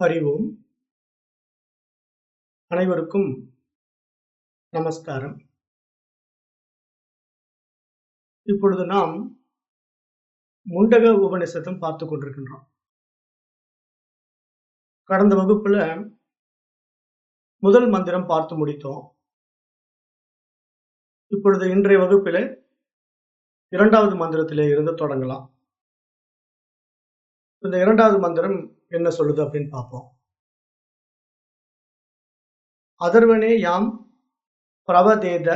ஹரி ஓம் அனைவருக்கும் நமஸ்காரம். இப்பொழுது நாம் முண்டக உபநிஷத்தம் பார்த்து கொண்டிருக்கின்றோம். கடந்த வகுப்புல முதல் மந்திரம் பார்த்து முடித்தோம். இப்பொழுது இன்றைய வகுப்பில இரண்டாவது மந்திரத்திலே இருந்து தொடங்கலாம். இந்த இரண்டாவது மந்திரம் என்ன சொல்லுது அப்படின்னு பார்ப்போம். அதர்வனே யாம் பிரவதேத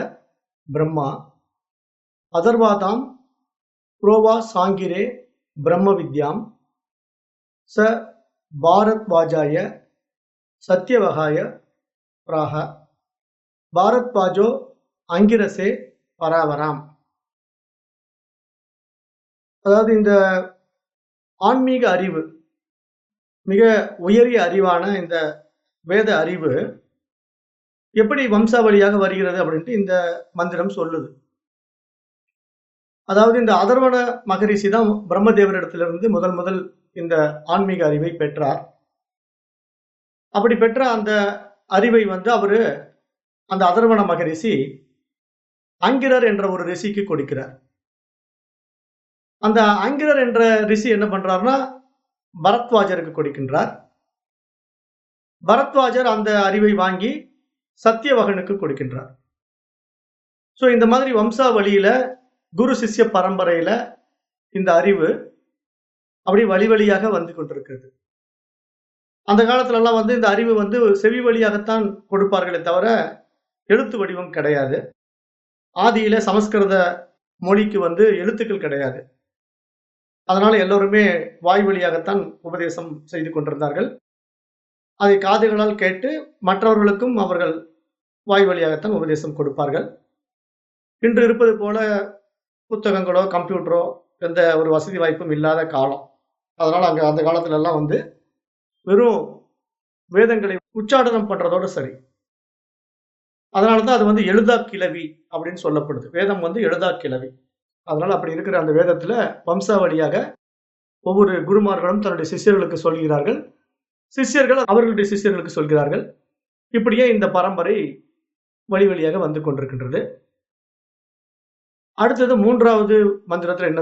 பிரம்மா. அதர்வாதாம் புரோவா சாங்கிரே பிரம்ம வித்யாம். ச பாரத்வாஜாய சத்யவகாய பிராக. பாரத்வாஜோ அங்கிரசே பராவராம். அதாவது இந்த ஆன்மீக அறிவு மிக உயரிய அறிவான இந்த வேத அறிவு எப்படி வம்சாவளியாக வருகிறது அப்படின்ட்டு இந்த மந்திரம் சொல்லுது. அதாவது இந்த அதர்வன மகரிஷி தான் பிரம்மதேவரிடத்திலிருந்து முதல் முதல் இந்த ஆன்மீக அறிவை பெற்றார். அப்படி பெற்ற அந்த அறிவை வந்து அவர் அந்த அதர்வன மகரிஷி அங்கிரர் என்ற ஒரு ரிஷிக்கு கொடுக்கிறார். அந்த அங்கிரர் என்ற ரிஷி என்ன பண்றாருன்னா பரத்வாஜருக்கு கொடுக்கின்றார். பரத்வாஜர் அந்த அறிவை வாங்கி சத்தியவகனுக்கு கொடுக்கின்றார். ஸோ இந்த மாதிரி வம்சாவளியில குரு சிஷ்ய பரம்பரையில இந்த அறிவு அப்படி வழி வழியாக வந்து கொண்டிருக்கிறது. அந்த காலத்துலலாம் வந்து இந்த அறிவு வந்து செவி வழியாகத்தான் கொடுப்பார்களே தவிர எழுத்து வடிவம் கிடையாது. ஆதியில சமஸ்கிருத மொழிக்கு வந்து எழுத்துக்கள் கிடையாது. அதனால எல்லோருமே வாய் வழியாகத்தான் உபதேசம் செய்து கொண்டிருந்தார்கள். அதை காதுகளால் கேட்டு மற்றவர்களுக்கும் அவர்கள் வாய் வழியாகத்தான் உபதேசம் கொடுப்பார்கள். இன்று இருப்பது போல புத்தகங்களோ கம்ப்யூட்டரோ எந்த ஒரு வசதி வாய்ப்பும் இல்லாத காலம். அதனால் அங்கே அந்த காலத்துலலாம் வந்து வெறும் வேதங்களை உச்சாடனம் பண்ணுறதோடு சரி. அதனால தான் அது வந்து எழுதா கிளவி அப்படின்னு சொல்லப்படுது. வேதம் வந்து எழுதா கிளவி அதனால் அப்படி இருக்கிற அந்த வேதத்தில் வம்சாவளியாக ஒவ்வொரு குருமார்களும் தன்னுடைய சிஷ்யர்களுக்கு சொல்கிறார்கள். சிஷ்யர்கள் அவர்களுடைய சிஷியர்களுக்கு சொல்கிறார்கள். இப்படியே இந்த பரம்பரை வழி வழியாக வந்து கொண்டிருக்கின்றது. அடுத்தது மூன்றாவது மந்திரத்தில் என்ன